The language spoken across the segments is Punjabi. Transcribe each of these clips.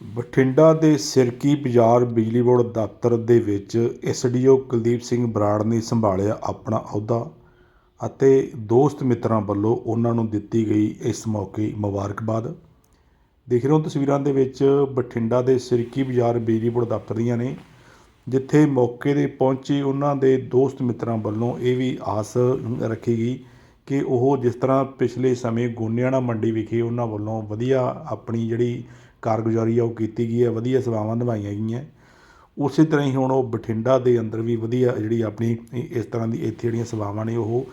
ਬਠਿੰਡਾ ਦੇ ਸਿਰਕੀ ਬਾਜ਼ਾਰ ਬਿਜਲੀ ਬੋਰਡ ਦਫ਼ਤਰ ਦੇ ਵਿੱਚ ਐਸਡੀਓ ਕੁਲਦੀਪ ਸਿੰਘ ਬਰਾੜ ਨੇ ਸੰਭਾਲਿਆ ਆਪਣਾ ਅਹੁਦਾ ਅਤੇ ਦੋਸਤ ਮਿੱਤਰਾਂ ਵੱਲੋਂ ਉਹਨਾਂ ਨੂੰ ਦਿੱਤੀ ਗਈ ਇਸ ਮੌਕੇ ਮੁਬਾਰਕਬਾਦ। ਦੇਖ ਰਹੇ ਹੋ ਤਸਵੀਰਾਂ ਦੇ ਵਿੱਚ ਬਠਿੰਡਾ ਦੇ ਸਿਰਕੀ ਬਾਜ਼ਾਰ ਬਿਜਲੀ ਬੋਰਡ ਦਫ਼ਤਰ ਦੀਆਂ ਨੇ, ਜਿੱਥੇ ਮੌਕੇ ਦੇ ਪਹੁੰਚੇ ਉਹਨਾਂ ਦੇ ਦੋਸਤ ਮਿੱਤਰਾਂ ਵੱਲੋਂ ਇਹ ਵੀ ਆਸ ਰੱਖੀ ਗਈ ਕਿ ਉਹ ਜਿਸ ਤਰ੍ਹਾਂ ਪਿਛਲੇ ਸਮੇਂ ਗੋਨਿਆਣਾ ਮੰਡੀ ਵਿਖੇ ਉਹਨਾਂ ਵੱਲੋਂ ਵਧੀਆ ਆਪਣੀ ਜਿਹੜੀ ਕਾਰਗੁਜ਼ਾਰੀ ਆ, ਉਹ ਕੀਤੀ ਗਈ ਹੈ, ਵਧੀਆ ਸੇਵਾਵਾਂ ਨਿਭਾਈਆਂ ਗਈਆਂ। ਉਸੇ ਤਰ੍ਹਾਂ ਹੀ ਹੁਣ ਉਹ ਬਠਿੰਡਾ ਦੇ ਅੰਦਰ ਵੀ ਵਧੀਆ ਜਿਹੜੀ ਆਪਣੀ ਇਸ ਤਰ੍ਹਾਂ ਦੀ ਇੱਥੇ ਜਿਹੜੀਆਂ ਸੇਵਾਵਾਂ ਨੇ, ਉਹ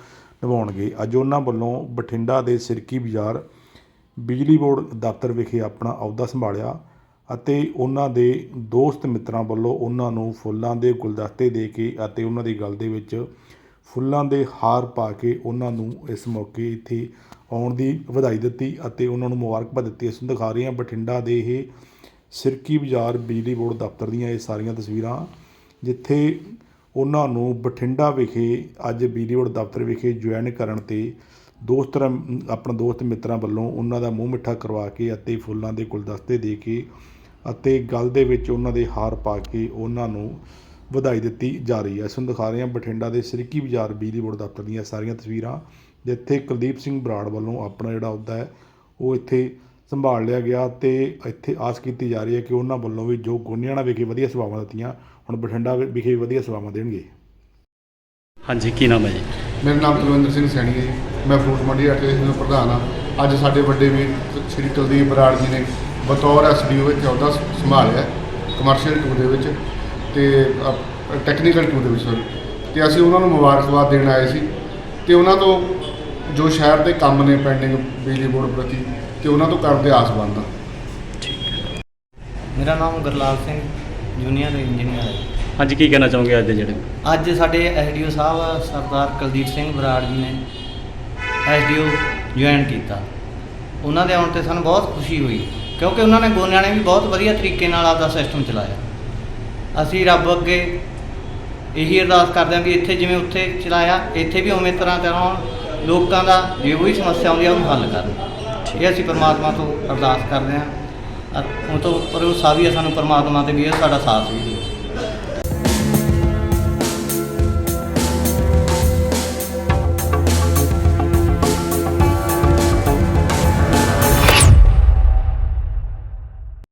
ਨਿਭਾਉਣਗੇ। ਅੱਜ ਉਹਨਾਂ ਵੱਲੋਂ ਬਠਿੰਡਾ ਦੇ ਸਿਰਕੀ ਬਾਜ਼ਾਰ ਬਿਜਲੀ ਬੋਰਡ ਦਫ਼ਤਰ ਵਿਖੇ ਆਪਣਾ ਅਹੁਦਾ ਸੰਭਾਲਿਆ ਅਤੇ ਉਹਨਾਂ ਦੇ ਦੋਸਤ ਮਿੱਤਰਾਂ ਵੱਲੋਂ ਉਹਨਾਂ ਨੂੰ ਫੁੱਲਾਂ ਦੇ ਗੁਲਦਸਤੇ ਦੇ ਕੇ ਅਤੇ ਉਹਨਾਂ ਦੀ ਗੱਲ ਦੇ ਵਿੱਚ ਫੁੱਲਾਂ ਦੇ ਹਾਰ ਪਾ ਕੇ ਉਹਨਾਂ ਨੂੰ ਇਸ ਮੌਕੇ ਇੱਥੇ ਆਉਣ ਦੀ ਵਧਾਈ ਦਿੱਤੀ ਅਤੇ ਉਹਨਾਂ ਨੂੰ ਮੁਬਾਰਕਬਾਦ ਦਿੱਤੀ। ਅਸੀਂ ਦਿਖਾ ਰਹੇ ਹਾਂ ਬਠਿੰਡਾ ਦੇ ਇਹ ਸਿਰਕੀ ਬਾਜ਼ਾਰ ਬਿਜਲੀ ਬੋਰਡ ਦਫ਼ਤਰ ਦੀਆਂ ਇਹ ਸਾਰੀਆਂ ਤਸਵੀਰਾਂ, ਜਿੱਥੇ ਉਹਨਾਂ ਨੂੰ ਬਠਿੰਡਾ ਵਿਖੇ ਅੱਜ ਬਿਜਲੀ ਬੋਰਡ ਦਫ਼ਤਰ ਵਿਖੇ ਜੁਆਇਨ ਕਰਨ ਤੇ ਦੋਸਤ ਰ- ਆਪਣਾ ਦੋਸਤ ਮਿੱਤਰਾਂ ਵੱਲੋਂ ਉਹਨਾਂ ਦਾ ਮੂੰਹ ਮਿੱਠਾ ਕਰਵਾ ਕੇ ਅਤੇ ਫੁੱਲਾਂ ਦੇ ਗੁਲਦਸਤੇ ਦੇ ਕੇ ਅਤੇ ਗਲ ਦੇ ਵਿੱਚ ਉਹਨਾਂ ਦੇ ਹਾਰ ਪਾ ਕੇ ਉਹਨਾਂ ਨੂੰ ਵਧਾਈ ਦਿੱਤੀ ਜਾ ਰਹੀ ਹੈ। ਇਸ ਨੂੰ ਦਿਖਾ ਰਹੇ ਹਾਂ। ਬਠਿੰਡਾ ਦੇ ਸਿਰਕੀ ਬਾਜ਼ਾਰ ਬਿਜਲੀ ਬੋਰਡ ਦਫ਼ਤਰ ਦੀਆਂ ਸਾਰੀਆਂ ਤਸਵੀਰਾਂ ਜਿੱਥੇ ਕੁਲਦੀਪ ਸਿੰਘ ਬਰਾੜ ਵੱਲੋਂ ਆਪਣਾ ਜਿਹੜਾ ਅਹੁਦਾ ਹੈ ਉਹ ਇੱਥੇ ਸੰਭਾਲ ਲਿਆ ਗਿਆ ਤੇ ਇੱਥੇ ਆਸ ਕੀਤੀ ਜਾ ਰਹੀ ਹੈ ਕਿ ਉਹਨਾਂ ਵੱਲੋਂ ਵੀ ਜੋ ਗੋਨਿਆਣਾ ਵਿਖੇ ਵਧੀਆ ਸੇਵਾਵਾਂ ਦਿੱਤੀਆਂ ਹੁਣ ਬਠਿੰਡਾ ਵਿਖੇ ਵੀ ਵਧੀਆ ਸੇਵਾਵਾਂ ਦੇਣਗੇ। ਹਾਂਜੀ ਕੀ ਨਾਮ ਹੈ ਜੀ? ਮੇਰਾ ਨਾਮ ਕੁਲਵਿੰਦਰ ਸਿੰਘ ਸੈਣੀ ਹੈ ਜੀ। ਮੈਂ ਫਰੂਟ ਮੰਡੀ ਐਸੋਸੀਏਸ਼ਨ ਦਾ ਪ੍ਰਧਾਨ ਹਾਂ। ਅੱਜ ਸਾਡੇ ਵੱਡੇ ਵੀਰ ਸ਼੍ਰੀ ਕੁਲਦੀਪ ਬਰਾੜ ਜੀ ਨੇ ਬਤੌਰ ਐਸਡੀਓ ਵਿੱਚ ਅਹੁਦਾ ਸੰਭਾਲਿਆ ਕਮਰਸ਼ੀਅਲ 2 ਦੇ ਵਿੱਚ। ਤੇ ਟੈਕਨੀਕਲ 2 ਦੇ ਵਿੱਚ sorry। ਤੇ ਅਸੀਂ ਉਹਨਾਂ ਨੂੰ ਮੁਬਾਰਕਬਾਦ ਦੇਣ ਆਏ ਸੀ। ਤੇ ਉਹਨਾਂ ਤੋਂ ਜੋ ਸ਼ਹਿਰ ਦੇ ਕੰਮ ਨੇ ਪੈਂਡਿੰਗ ਬਿਜਲੀ ਬੋਰਡ ਪ੍ਰਤੀ ਤੇ ਉਹਨਾਂ ਤੋਂ ਕਰਦੇ ਆਸ ਬੰਦ। ਮੇਰਾ ਨਾਮ ਗੁਰਲਾਲ ਸਿੰਘ ਜੂਨੀਅਰ ਇੰਜੀਨੀਅਰ ਹੈ। ਹਾਂਜੀ ਕੀ ਕਹਿਣਾ ਚਾਹੋਗੇ ਅੱਜ ਦੇ ਜਿਹੜੇ? ਅੱਜ ਸਾਡੇ ਐਸਡੀਓ ਸਾਹਿਬ ਸਰਦਾਰ ਕੁਲਦੀਪ ਸਿੰਘ ਬਰਾੜ ਜੀ ਨੇ ਐਸਡੀਓ ਜੁਆਇਨ ਕੀਤਾ। ਉਹਨਾਂ ਦੇ ਆਉਣ ਤੇ ਸਾਨੂੰ ਬਹੁਤ ਖੁਸ਼ੀ ਹੋਈ ਕਿਉਂਕਿ ਉਹਨਾਂ ਨੇ ਗੋਨਿਆਂ ਨੇ ਵੀ ਬਹੁਤ ਵਧੀਆ ਤਰੀਕੇ ਨਾਲ ਆਪਦਾ ਸਿਸਟਮ ਚਲਾਇਆ। ਅਸੀਂ ਰੱਬ ਅੱਗੇ ਇਹੀ ਅਰਦਾਸ ਕਰਦੇ ਹਾਂ ਵੀ ਇੱਥੇ ਜਿਵੇਂ ਉੱਥੇ ਚਲਾਇਆ ਇੱਥੇ ਵੀ ਉਵੇਂ ਤਰ੍ਹਾਂ ਤਰ੍ਹਾਂ ਲੋਕਾਂ ਦਾ ਜੇ ਕੋਈ ਸਮੱਸਿਆ ਆਉਂਦੀ ਆ ਉਹਨੂੰ ਹੱਲ ਕਰਨ। ਇਹ ਅਸੀਂ ਪਰਮਾਤਮਾ ਤੋਂ ਅਰਦਾਸ ਕਰਦੇ ਹਾਂ। ਉਹ ਤੋਂ ਪਰ ਉਹ ਸਾਵੀ ਸਾਨੂੰ ਪਰਮਾਤਮਾ ਤੇ ਵੀ ਸਾਡਾ ਸਾਥ ਵੀ ਦੇ।